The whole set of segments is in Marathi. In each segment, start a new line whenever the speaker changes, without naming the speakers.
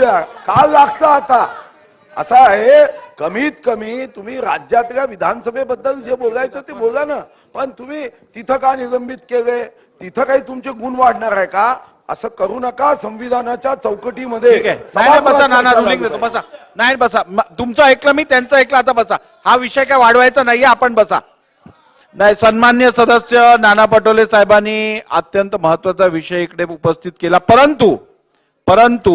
द्या. का लागतं आता. असं आहे कमीत कमी तुम्ही राज्यातल्या विधानसभेबद्दल जे बोलायचं ते बोला ना. पण तुम्ही तिथं का निलंबित केले तिथं काही तुमचे गुण वाढणार आहे का? असं करू नका संविधानाच्या चौकटीमध्ये.
बसा नाना रुलिंग देतो नाही बसा. तुमचं ऐकलं मी त्यांचं ऐकलं आता बसा. हा विषय काय वाढवायचा नाहीये आपण बसा. नाही सन्मान्य सदस्य नाना पटोले साहेबांनी अत्यंत महत्त्वाचा विषय इकडे उपस्थित केला. परंतु परंतु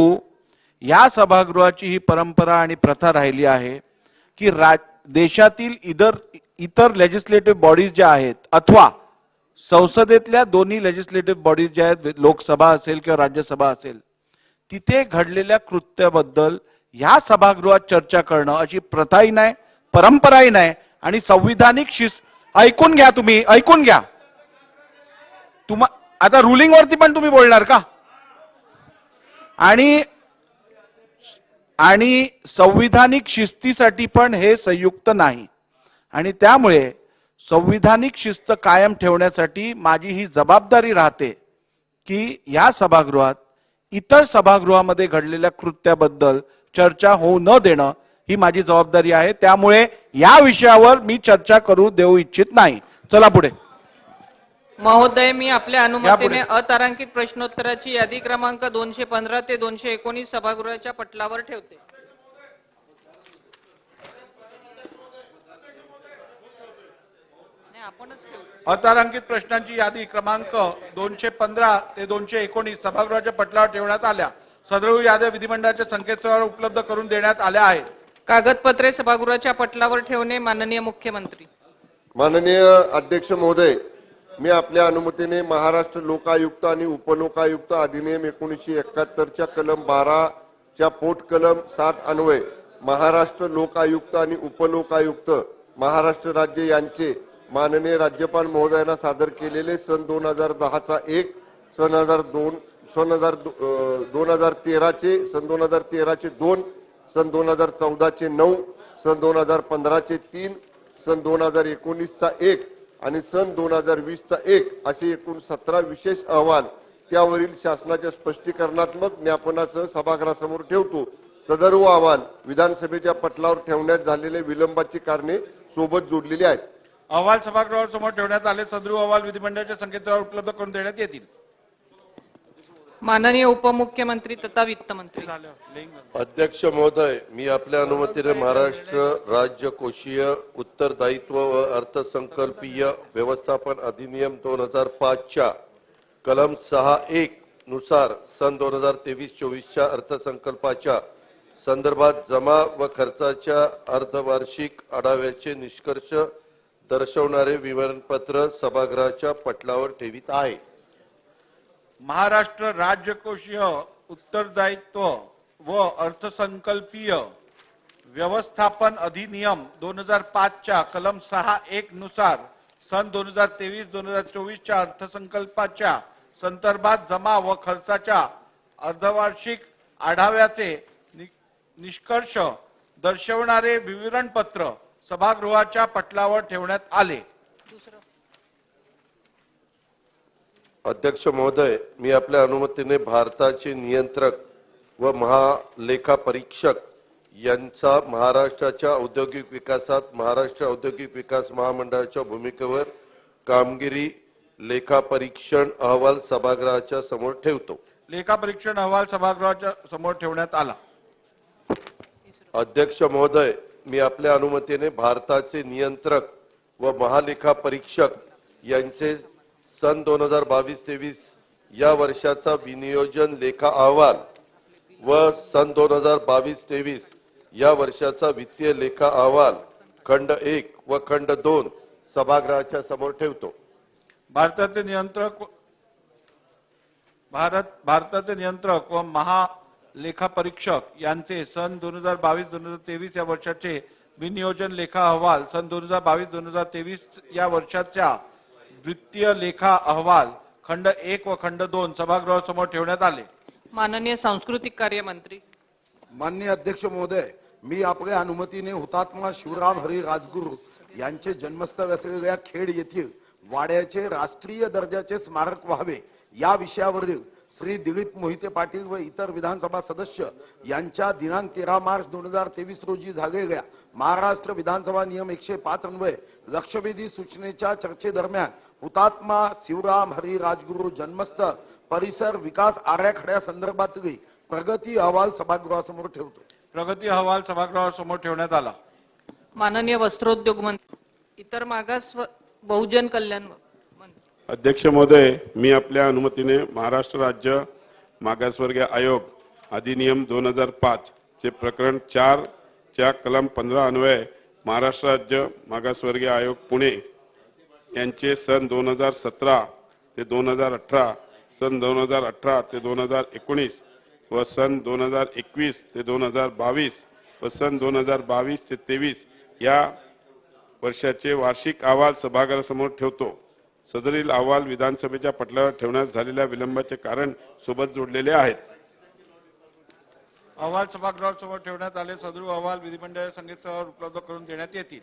या सभागृहाची ही परंपरा आणि प्रथा राहिली आहे की रा देशातील इतर इतर लेजिस्लेटिव्ह बॉडीज ज्या आहेत अथवा संसदेतल्या दोन्ही लेजिस्लेटिव्ह बॉडीज ज्या आहेत लोकसभा असेल किंवा राज्यसभा असेल तिथे घडलेल्या कृत्याबद्दल ह्या सभागृहात चर्चा करणं अशी प्रथाही नाही परंपराही नाही आणि संविधानिक शिस्त ऐकून घ्या तुम्ही ऐकून घ्या. तुम्हा आता रुलिंग वरती पण तुम्ही बोलणार का? आणि आणि संविधानिक शिस्तीसाठी पण हे संयुक्त नाही. आणि त्यामुळे संविधानिक शिस्त कायम ठेवण्यासाठी माझी ही जबाबदारी राहते की या सभागृहात इतर सभागृहामध्ये घडलेल्या कृत्याबद्दल चर्चा होऊ न देणं ही माझी जबाबदारी आहे. त्यामुळे या विषयावर मी चर्चा करू देऊ इच्छित नाही. चला पुढे.
महोदय मी आपल्या अनुमतीने. अतारांकित प्रश्नोत्तराची यादी क्रमांक दोनशे पंधरा ते दोनशे एकोणीस सभागृहाच्या पटलावर ठेवते. आपणच
अतारांकित प्रश्नांची यादी क्रमांक दोनशे पंधरा ते दोनशे एकोणीस सभागृहाच्या पटलावर ठेवण्यात आल्या. सदरू याद्या विधिमंडळाच्या संकेतस्थळावर उपलब्ध करून देण्यात आल्या आहेत.
कागदपत्रे सभागृहाच्या पटलावर ठेवणे माननीय मुख्यमंत्री.
माननीय अध्यक्ष महोदय मी आपल्या अनुमतीने महाराष्ट्र लोकायुक्त आणि उपलोकायुक्त अधिनियम एकोणीसशे एकाहत्तरच्या कलम बाराच्या पोट कलम सात अन्वय महाराष्ट्र लोकायुक्त आणि उपलोकायुक्त महाराष्ट्र राज्य यांचे माननीय राज्यपाल महोदयांना सादर केलेले सन दोन हजार दहाचा एक सन हजार दोन सन हजार दोन हजार तेराचे सन दोन हजार तेराचे दोन सन दोन हजार चौदाचे नऊ सन दोन हजार पंधराचे तीन सन दोन हजार एकोणीसचा एक. आणि सन दोन हजार वीसचा एक असे एकूण सतरा विशेष अहवाल त्यावरील शासनाच्या स्पष्टीकरणात्मक ज्ञापनासह सभागृहासमोर ठेवतो. सदर अहवाल विधानसभेच्या पटलावर ठेवण्यात झालेले विलंबाची कारणे सोबत जोडलेली आहेत.
अहवाल सभागृहासमोर ठेवण्यात आले सदरू अहवाल विधिमंडळाच्या संकेतस्थळावर उपलब्ध करून देण्यात येतील.
माननीय उपमुख्यमंत्री तथा वित्त मंत्री
अध्यक्ष महोदय मी आपल्या अनुमतीने महाराष्ट्र राज्य कोशीय उत्तरदायित्व व अर्थसंकल्पीय व्यवस्थापन अधिनियम दोन हजार पाचच्या कलम सहा एक नुसार सन दोन हजार तेवीस चोवीसच्या अर्थसंकल्पाच्या संदर्भात जमा व खर्चाच्या अर्धवार्षिक आढाव्याचे निष्कर्ष दर्शवणारे विवरणपत्र सभागृहाच्या पटलावर ठेवित आहे.
महाराष्ट्र राज्यकोषीय उत्तरदायित्व व अर्थसंकल्पीय व्यवस्थापन अधिनियम दोन हजार पाचच्या कलम सहा एक नुसार सन दोन हजार तेवीस दोन हजार चोवीसच्या अर्थसंकल्पाच्या संदर्भात जमा व खर्चाच्या अर्धवार्षिक आढाव्याचे नि- निष्कर्ष दर्शवणारे विवरणपत्र सभागृहाच्या पटलावर ठेवण्यात आले.
अध्यक्ष महोदय मी आपल्या अनुमतीने भारताचे नियंत्रक व महालेखा परीक्षक यांचा महाराष्ट्राच्या औद्योगिक विकासात महाराष्ट्र औद्योगिक विकास महामंडळाच्या भूमिकेवर कामगिरी लेखा परीक्षण अहवाल सभागृहाच्या समोर ठेवतो.
लेखा परीक्षण अहवाल सभागृहाच्या समोर ठेवण्यात आला.
अध्यक्ष महोदय मी आपल्या अनुमतीने भारताचे नियंत्रक व महालेखा परीक्षक यांचे सन दोन हजार बावीस तेवीस या वर्षाचा विनियोजन लेखा अहवाल व सन दोन हजार बावीस तेवीस या वर्षाचा वित्तीय लेखा अहवाल खंड एक व खंड दोन सभागृहाच्या समोर ठेवतो.
भारताचे नियंत्रक भारत भारताचे नियंत्रक व महालेखा परीक्षक यांचे सन दोन हजार बावीस दोन हजार तेवीस या वर्षाचे विनियोजन लेखा अहवाल सन दोन हजार बावीस दोन हजार तेवीस या वर्षाच्या वित्तीय लेखा अहवाल खंड एक व खंड दोन सभागृहासमोर ठेवण्यात आले.
माननीय सांस्कृतिक कार्य मंत्री
माननीय अध्यक्ष महोदय मी आपल्या अनुमतीने हुतात्मा शिवराम हरी राजगुरू यांचे जन्मस्थळ असलेल्या खेड येथील वाड्याचे राष्ट्रीय दर्जाचे स्मारक व्हावे. या विषयावरील श्री दिलीप मोहिते पाटील व इतर विधानसभा सदस्य यांच्या दिनांक तेरा मार्च दोन हजार तेवीस रोजी झालेल्या महाराष्ट्र विधानसभा नियम एकशे पाच अन्वये लक्षवेधी सूचनेच्या चर्चेदरम्यान हुतात्मा शिवराम हरी राजगुरू जन्मस्थळ परिसर विकास आराखड्यासंदर्भातली प्रगती अहवाल सभागृहासमोर ठेवतो.
प्रगती अहवाल सभागृहासमोर ठेवण्यात आला.
माननीय वस्त्रोद्योग मंत्री इतर मागास बहुजन कल्याण मंत्री.
अध्यक्ष महोदय मी आपल्या अनुमतीने महाराष्ट्र राज्य मागासवर्गीय आयोग अधिनियम दोन हजार पाच चे प्रकरण चार च्या कलम पंधरा अन्वये महाराष्ट्र राज्य मागासवर्गीय आयोग पुणे यांचे सन दोन हजार सतरा ते दोन हजार अठरा सन दोन हजार अठरा ते दोन हजार एकोणीस व सन दोन हजार एकवीस ते दोन हजार बावीस व सन दोन हजार बावीस ते तेवीस या वर्षाचे वार्षिक अहवाल सभागृहासमोर ठेवतो. सदरील अहवाल विधानसभेच्या पटलावर ठेवण्यास झालेल्या विलंबाचे कारण सोबत जोडलेले आहेत.
अहवाल सभागृहासमोर ठेवण्यात आले. सदरू अहवाल विधिमंडळ संगीतावर उपलब्ध करून देण्यात येतील.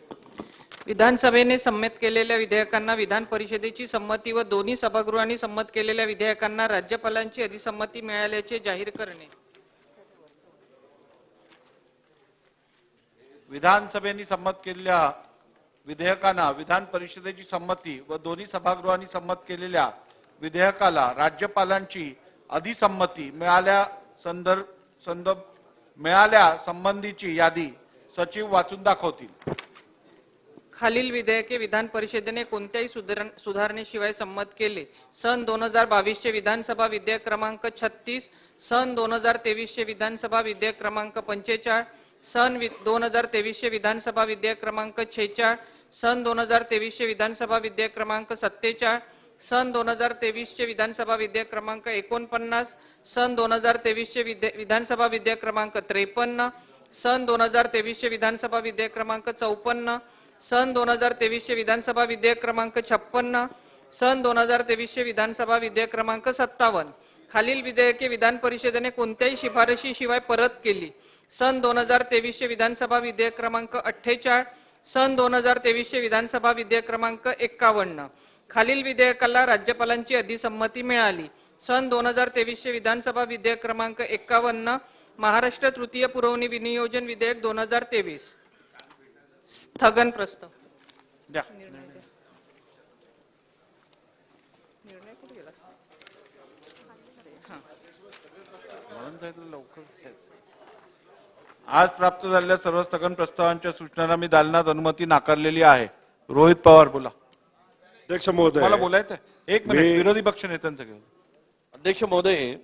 विधानसभेने संमत केलेल्या विधेयकांना विधान परिषदेची संमती व दोन्ही सभागृहांनी संमत केलेल्या विधेयकांना राज्यपालांची अधिसंमती मिळाल्याचे जाहीर करणे.
विधानसभेने संमत केलेल्या विधेयकांना विधान परिषदेची संमती व दोन्ही सभागृहांनी संमत केलेल्या विधेयकाला राज्यपालांची अधिसंमती मिळाल्या संदर्भ संदर्भ मिळाल्या संबंधीची यादी सचिव वाचून दाखवतील.
खालील विधेयके विधान परिषदेने कोणत्याही सुधारणेशिवाय संमत केले. सन दोन हजार बावीसचे विधानसभा विधेयक क्रमांक छत्तीस सन दोन हजार तेवीसचे विधानसभा विधेयक क्रमांक पंचेचाळीस सन दोन हजार तेवीसशे विधानसभा विधेयक क्रमांक छेचाळ सन दोन हजार तेवीसशे विधानसभा विधेयक क्रमांक सत्तेचाळ सन दोन हजार तेवीसचे विधानसभा विधेयक क्रमांक एकोणपन्नास सन दोन हजार तेवीसचे विधे- विधानसभा विधेयक क्रमांक त्रेपन्न सन दोन हजार तेवीसचे विधानसभा विधेयक क्रमांक चौपन्न सन दोन हजार तेवीसचे विधानसभा विधेयक क्रमांक छप्पन्न सन दोन हजार तेवीसचे विधानसभा विधेयक क्रमांक सत्तावन्न. खालील विधेयके विधान परिषदेने कोणत्याही शिफारशीशिवाय परत केली. सन दोन हजार तेवीसचे विधानसभा विधेयक क्रमांक अठ्ठेचाळ सन दोन हजार तेवीसचे विधानसभा विधेयक क्रमांक एक्कावन्न. खालील विधेयकाला राज्यपालांची अधिसंमती मिळाली. सन दोन हजार तेवीसचे विधानसभा विधेयक क्रमांक एक्कावन्न महाराष्ट्र तृतीय पुरवणी विनियोजन विधेयक दोन हजार तेवीस. स्थगन प्रस्ताव.
लवकर आज प्राप्त झालेल्या सर्व स्थगन प्रस्तावांच्या सूचनांना मी दालनात अनुमती नाकारलेली आहे. रोहित पवार बोला.
अध्यक्ष महोदय
मला बोलायचं आहे एक मिनिट
मी-
विरोधी पक्ष नेत्यांचं घेऊन.
अध्यक्ष महोदय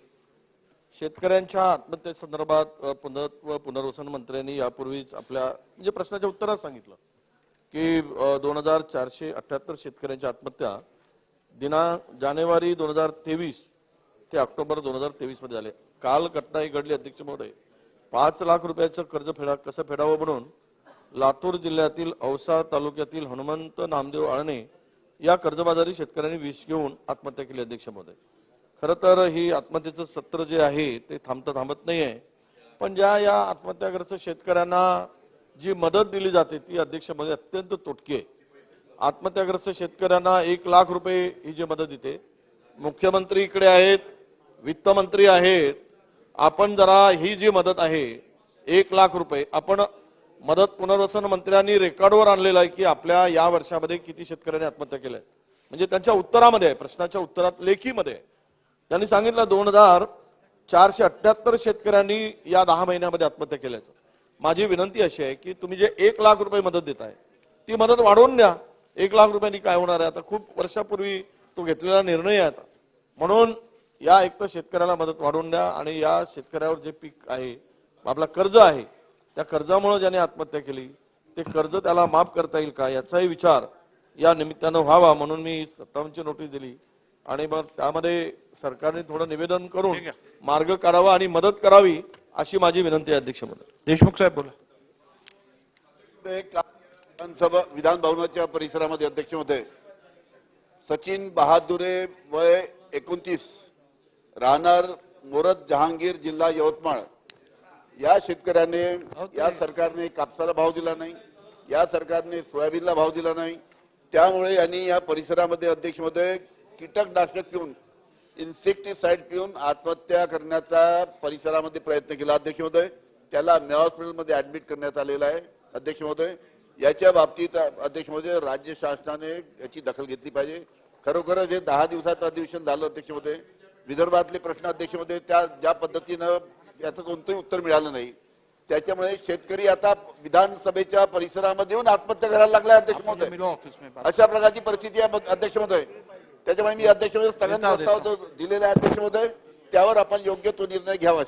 शेतकऱ्यांच्या आत्महत्येसंदर्भात अ, पुनर्व पुनर्वसन मंत्र्यांनी यापूर्वीच आपल्या म्हणजे प्रश्नाच्या उत्तरात सांगितलं की दोन हजार चारशे अठ्याहत्तर शेतकऱ्यांच्या आत्महत्या दिनांक जानेवारी दोन हजार तेवीस ते ऑक्टोबर दोन हजार तेवीसमध्ये झाले. काल घटना ही घडली अध्यक्ष महोदय. पाच लाख रुपयाचं कर्ज फेडा कसं फेडावं म्हणून लातूर जिल्ह्यातील औसा तालुक्यातील हनुमंत नामदेव आळणे या कर्जबाजारी शेतकऱ्यांनी विष घेऊन आत्महत्या केली अध्यक्ष महोदय. खरं तर ही आत्महत्येचं सत्र जे आहे ते थांबतं थांबत नाही आहे पण ज्या या आत्महत्याग्रस्त शेतकऱ्यांना जी मदत दिली जाते ती अध्यक्षमध्ये अत्यंत तुटकी आहे. आत्महत्याग्रस्त शेतकऱ्यांना एक लाख रुपये ही जी मदत देते मुख्यमंत्री इकडे आहेत वित्तमंत्री आहेत आपण जरा ही जी मदत आहे एक लाख रुपये आपण मदत पुनर्वसन मंत्र्यांनी रेकॉर्डवर आणलेलं आहे की आपल्या या वर्षामध्ये किती शेतकऱ्यांनी आत्महत्या केल्या. म्हणजे त्यांच्या उत्तरामध्ये आहे प्रश्नाच्या उत्तरात लेखीमध्ये आहे. त्यांनी सांगितलं दोन हजार चारशे अठ्ठ्याहत्तर शेतकऱ्यांनी या दहा महिन्यामध्ये आत्महत्या केल्याचं. माझी विनंती अशी आहे की तुम्ही जे एक लाख रुपये मदत देताय ती मदत वाढवून द्या. एक लाख रुपयांनी काय होणार आहे? आता खूप वर्षापूर्वी तो घेतलेला निर्णय आहे आता. म्हणून या एक तर शेतकऱ्याला मदत वाढवून द्या आणि या शेतकऱ्यावर जे पीक आहे आपला कर्ज आहे त्या कर्जामुळे ज्याने आत्महत्या केली ते कर्ज त्याला माफ करता येईल का याचाही विचार या निमित्तानं व्हावा म्हणून मी सत्तावन्नची नोटीस दिली. आणि मग त्यामध्ये सरकारने थोडं निवेदन करून मार्ग काढावा आणि मदत करावी अशी माझी विनंती आहे अध्यक्ष महोदय
देशमुख साहेब बोला.
एक विधानसभा विधान भवनाच्या परिसरामध्ये अध्यक्ष होते. सचिन बहादुरे वय एकोणतीस. राहणार मोरद जहांगीर जिल्हा यवतमाळ. या शेतकऱ्याने या सरकारने कापसाला भाव दिला नाही या सरकारने सोयाबीनला भाव दिला नाही. त्यामुळे यांनी या परिसरामध्ये अध्यक्ष महोदय कीटकनाशक पिऊन इन्सेक्टिसाइड पिऊन आत्महत्या करण्याचा परिसरामध्ये प्रयत्न केला अध्यक्ष महोदय त्याला मे हॉस्पिटलमध्ये ऍडमिट करण्यात आलेला आहे अध्यक्ष महोदय याच्या बाबतीत अध्यक्ष महोदय राज्य शासनाने याची दखल घेतली पाहिजे. खरोखरच हे दहा दिवसाचं अधिवेशन झालं अध्यक्ष महोदय विदर्भातले प्रश्न अध्यक्ष महोदय त्या ज्या पद्धतीनं याचं कोणतंही उत्तर मिळालं नाही त्याच्यामुळे शेतकरी आता विधानसभेच्या परिसरामध्ये येऊन आत्महत्या करायला लागलाय अध्यक्ष महोदय. अशा प्रकारची परिस्थिती आहे अध्यक्ष महोदय. त्याच्यामुळे मी अध्यक्ष महोदय स्थगन प्रस्ताव जो दिलेला आहे अध्यक्ष महोदय. त्यावर आपण योग्य तो निर्णय घ्यावा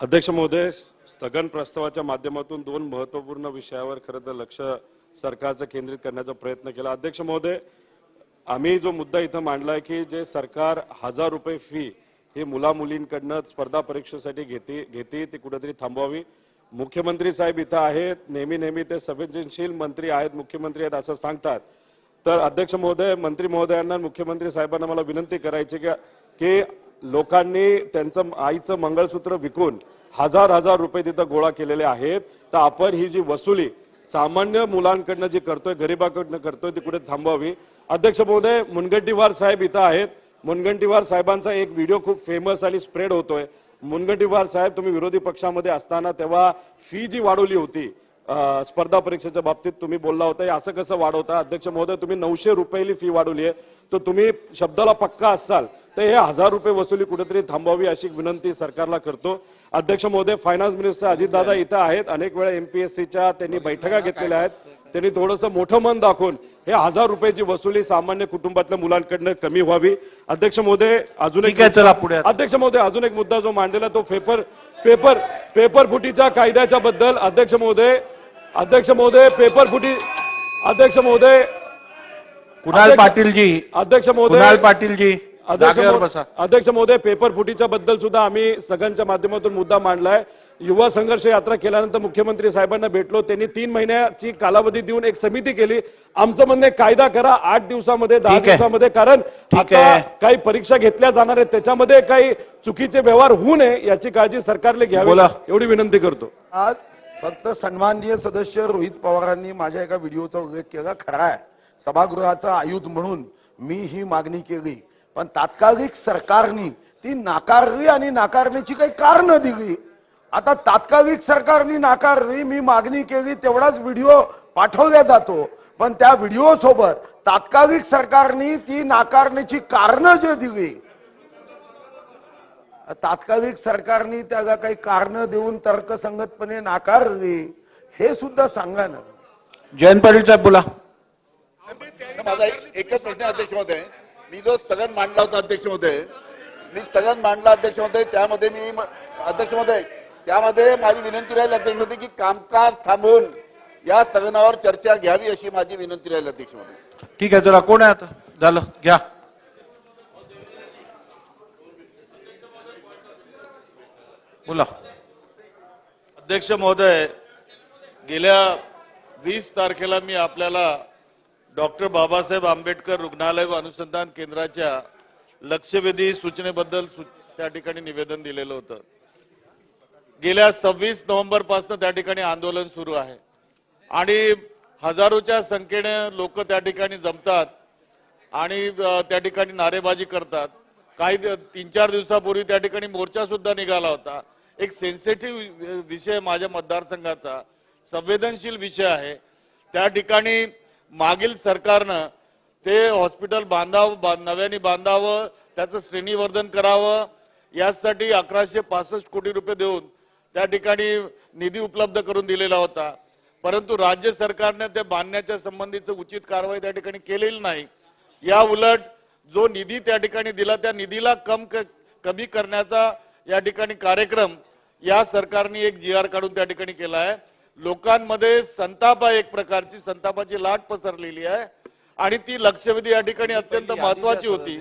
अध्यक्ष महोदय स्थगन प्रस्तावाच्या माध्यमातून दोन महत्त्वपूर्ण विषयावर खरं तर लक्ष सरकारचं केंद्रित करण्याचा प्रयत्न केला. अध्यक्ष महोदय आम्ही जो मुद्दा इथं मांडलाय की जे सरकार हजार रुपये फी ही मुला मुलींकडनं स्पर्धा परीक्षेसाठी घेते घेते ती कुठेतरी थांबवावी. मुख्यमंत्री साहेब इथं आहेत नेहमी नेहमी ते संवेदनशील मंत्री आहेत मुख्यमंत्री आहेत असं सांगतात. तर अध्यक्ष महोदय मंत्री महोदयांना मुख्यमंत्री साहेबांना मला विनंती करायची की की लोकांनी त्यांचं आईचं मंगळसूत्र विकून हजार हजार रुपये तिथं गोळा केलेले आहेत. तर आपण ही जी वसुली सामान्य मुलांकडनं जी करतोय गरिबाकडनं करतोय ती कुठे थांबवावी? अध्यक्ष महोदय मुनगंटीवार साहेब इथं आहेत. मुनगंटीवार साहेबांचा एक व्हिडिओ खूप फेमस आणि स्प्रेड होतोय. मुनगंटीवार साहेब तुम्ही विरोधी पक्षामध्ये असताना तेव्हा फी जी वाढवली होती स्पर्धा परीक्षेच्या बाबतीत तुम्ही बोलला होता हे असं कसं वाढवता? अध्यक्ष महोदय तुम्ही नऊशे रुपयाली फी वाढवली आहे. तर तुम्ही शब्दाला पक्का असाल तर हे हजार रुपये वसुली कुठेतरी थांबवावी अशी विनंती सरकारला करतो. अध्यक्ष महोदय फायनान्स मिनिस्टर अजितदादा इथं आहेत. अनेक वेळा एमपीएससीच्या त्यांनी बैठका घेतलेल्या आहेत. त्यांनी थोडंसं मोठं मन दाखवून हे हजार रुपयाची वसुली सामान्य कुटुंबातल्या मुलांकडनं कमी व्हावी. अध्यक्ष महोदय अजून एक
चला पुढे.
अध्यक्ष महोदय अजून एक मुद्दा जो मांडलेला तो पेपर पेपर पेपर फुटीच्या कायद्याच्या बद्दल अध्यक्ष महोदय अध्यक्ष महोदय पेपर फुटी अध्यक्ष महोदय
कुणाल पाटीलजी.
अध्यक्ष महोदय
कुणाल पाटीलजी.
अध्यक्ष महोदय पेपर फुटीच्या बद्दल सुद्धा आम्ही सगळ्यांच्या माध्यमातून मुद्दा मांडलाय. युवा संघर्ष यात्रा केल्यानंतर मुख्यमंत्री साहेबांना भेटलो. त्यांनी तीन महिन्याची कालावधी देऊन एक समिती केली. आमचं म्हणणं कायदा करा आठ दिवसामध्ये दहा. दिवसामध्ये कारण आता. काही परीक्षा घेतल्या जाणार आहेत. त्याच्यामध्ये काही चुकीचे व्यवहार होऊ नये याची काळजी सरकारने घ्यावी.
बोला.
एवढी विनंती करतो.
आज फक्त सन्माननीय सदस्य रोहित पवारांनी माझ्या एका व्हिडिओचा उल्लेख केला. खरा आहे. सभागृहाचा आयुध म्हणून मी ही मागणी केली. पण तात्कालिक सरकारनी ती नाकारली आणि नाकारण्याची काही कारण दिली. आता तात्कालिक सरकारनी नाकारली मी मागणी केली तेवढाच व्हिडिओ पाठवला जातो. पण त्या व्हिडिओ सोबत तात्कालिक सरकारनी ती नाकारण्याची कारण जे दिली. तात्कालिक सरकारने त्याला काही कारण देऊन तर्कसंगतपणे नाकारले हे सुद्धा सांगा ना.
जयंत पाटील साहेब बोला.
माझा एक- एकच प्रश्न अध्यक्ष महोदय मी जो स्थगन मांडला होता अध्यक्ष महोदय मी स्थगन मांडला अध्यक्ष महोदय त्यामध्ये मी म- अध्यक्ष महोदय त्यामध्ये माझी विनंती राहील अध्यक्ष महोदय की कामकाज थांबवून या स्थगनावर चर्चा घ्यावी अशी माझी विनंती राहील अध्यक्ष महोदय
ठीक आहे चला कोण आहे आता? झालं घ्या. बोला.
अध्यक्ष महोदय गेल्या वीस तारखेला मी आपल्याला डॉक्टर बाबासाहेब आंबेडकर रुग्णालय व अनुसंधान केंद्राच्या लक्षवेधी सूचनेबद्दल सू- त्या ठिकाणी निवेदन दिलेलं होतं. गेल्या सव्वीस नोव्हेंबरपासून त्या ठिकाणी आंदोलन सुरू आहे. आणि हजारोच्या संख्येने लोक त्या ठिकाणी जमतात आणि त्या ठिकाणी नारेबाजी करतात. काही तीन चार दिवसापूर्वी त्या ठिकाणी मोर्चा सुद्धा निघाला होता. एक सेन्सिटिव्ह विषय माझ्या मतदारसंघाचा संवेदनशील विषय आहे. त्या ठिकाणी मागील सरकारनं ते हॉस्पिटल बांधावं बा- नव्याने बांधावं त्याचं श्रेणीवर्धन करावं यासाठी अकराशे पासष्ट कोटी रुपये देऊन त्या ठिकाणी निधी उपलब्ध करून दिलेला होता. परंतु राज्य सरकारने ते बांधण्याच्या संबंधीचं उचित कारवाई त्या ठिकाणी केलेली नाही. या उलट जो निधी त्या ठिकाणी दिला त्या निधीला कम कमी करण्याचा या ठिकाणी कार्यक्रम या सरकारने एक जी आर काढून त्या ठिकाणी केला आहे. लोकांमध्ये संताप आहे एक प्रकारची संतापाची लाट पसरलेली आहे. आणि ती लक्षवेधी या ठिकाणी अत्यंत महत्वाची होती.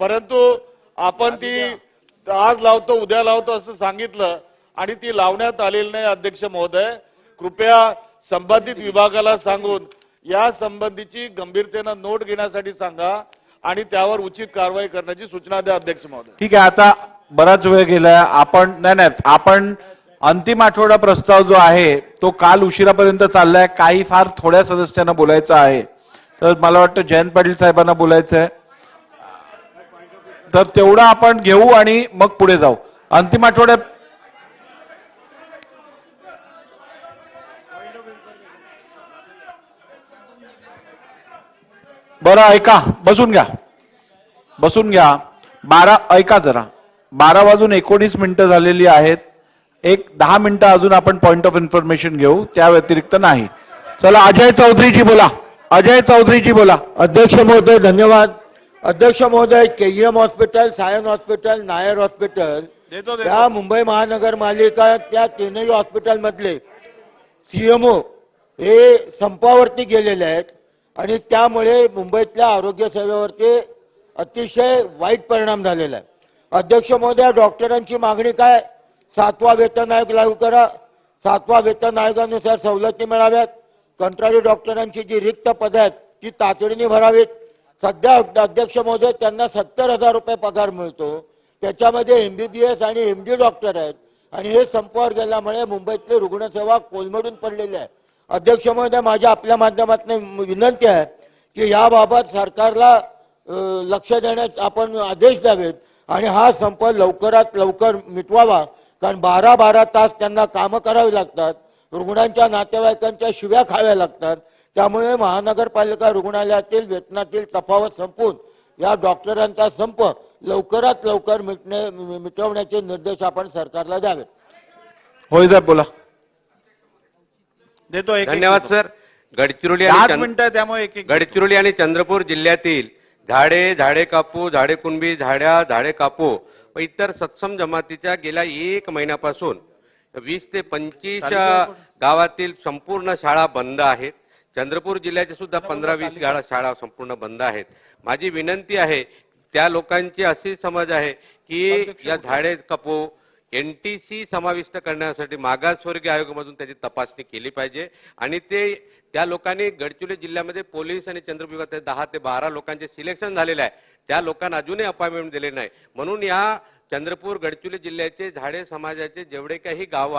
परंतु आपण ती आज लावतो उद्या लावतो असं सांगितलं आणि ती लावण्यात आलेली नाही अध्यक्ष महोदय. कृपया संबंधित विभागाला सांगून या संबंधीची गंभीरतेनं नोट घेण्यासाठी सांगा आणि त्यावर उचित कारवाई करण्याची सूचना द्या अध्यक्ष महोदय.
ठीक आहे आता बराच वेळ गेलाय. आपण नाही नाही आपण अंतिम आठवडा प्रस्ताव जो आहे तो काल उशिरापर्यंत चाललाय. काही फार थोड्या सदस्यांना बोलायचं आहे. तर मला वाटतं जयंत पाटील साहेबांना बोलायचं आहे तर तेवढं आपण घेऊ आणि मग पुढे जाऊ. अंतिम आठवड्यात बरं ऐका बसून घ्या. बसून घ्या. बारा ऐका जरा. बारा वाजून एकोणीस मिनिटं झालेली आहेत. एक दहा मिनिटं अजून आपण पॉइंट ऑफ इन्फॉर्मेशन घेऊ. त्या व्यतिरिक्त नाही. चला अजय चौधरीजी बोला. अजय चौधरीजी बोला.
अध्यक्ष महोदय धन्यवाद. अध्यक्ष महोदय KEM hospital Sion hospital Nair hospital. त्या मुंबई महानगरपालिका त्या तीनही हॉस्पिटल मधले सीएमओ हे संपावरती गेलेले आहेत. आणि त्यामुळे मुंबईतल्या आरोग्य सेवेवरती अतिशय वाईट परिणाम झालेला आहे. अध्यक्ष महोदया डॉक्टरांची मागणी काय? सातवा वेतन आयोग लागू करा. सातवा वेतन आयोगानुसार सवलती मिळाव्यात. कंत्राटी डॉक्टरांची जी रिक्त पदं आहेत ती तातडीने भरावीत. सध्या अध्यक्ष महोदय त्यांना सत्तर हजार रुपये पगार मिळतो. त्याच्यामध्ये एम बी बी एस आणि एम डी डॉक्टर आहेत. आणि हे संपावर गेल्यामुळे मुंबईतली रुग्णसेवा कोलमडून पडलेली आहे. अध्यक्ष महोदय माझ्या आपल्या माध्यमातून विनंती आहे की याबाबत सरकारला लक्ष देण्यास आपण आदेश द्यावेत आणि हा संप लवकरात लवकर मिटवावा. कारण बारा बारा तास त्यांना कामं करावी लागतात रुग्णांच्या नातेवाईकांच्या शिव्या खाव्या लागतात. त्यामुळे महानगरपालिका रुग्णालयातील वेतनातील तफावत संपून या डॉक्टरांचा संप लवकरात लवकर मिटणे मिटवण्याचे निर्देश आपण सरकारला द्यावेत.
होय साहेब बोला. देतो एक-
धन्यवाद. सर. गडचिरोली
मिनिटं त्यामुळे एक
गडचिरोली आणि चंद्रपूर जिल्ह्यातील झाडे झाडे कापू झाडे कुणबी झाड्या झाडे कापू व इतर सत्सम जमातीच्या गेल्या एक महिन्यापासून वीस ते पंचवीस गावातील संपूर्ण शाळा बंद आहेत. चंद्रपूर जिल्ह्याच्या सुद्धा पंधरा वीस गाळा शाळा संपूर्ण बंद आहेत. माझी विनंती आहे त्या लोकांची अशी समज आहे की या झाडे कापू एन टी सी समाविष्ट करण्यासाठी मागासवर्गीय आयोगामधून त्याची तपासणी केली पाहिजे. आणि ते त्या लोकांनी गडचिरोली जिल्ह्यामध्ये पोलीस आणि चंद्रपूर विभागात दहा ते बारा लोकांचे सिलेक्शन झालेले आहे. त्या लोकांना अजूनही अपॉइंटमेंट दिले नाही. म्हणून या चंद्रपूर गडचिरोली जिल्ह्याचे झाडे समाजाचे जेवढे काही गाव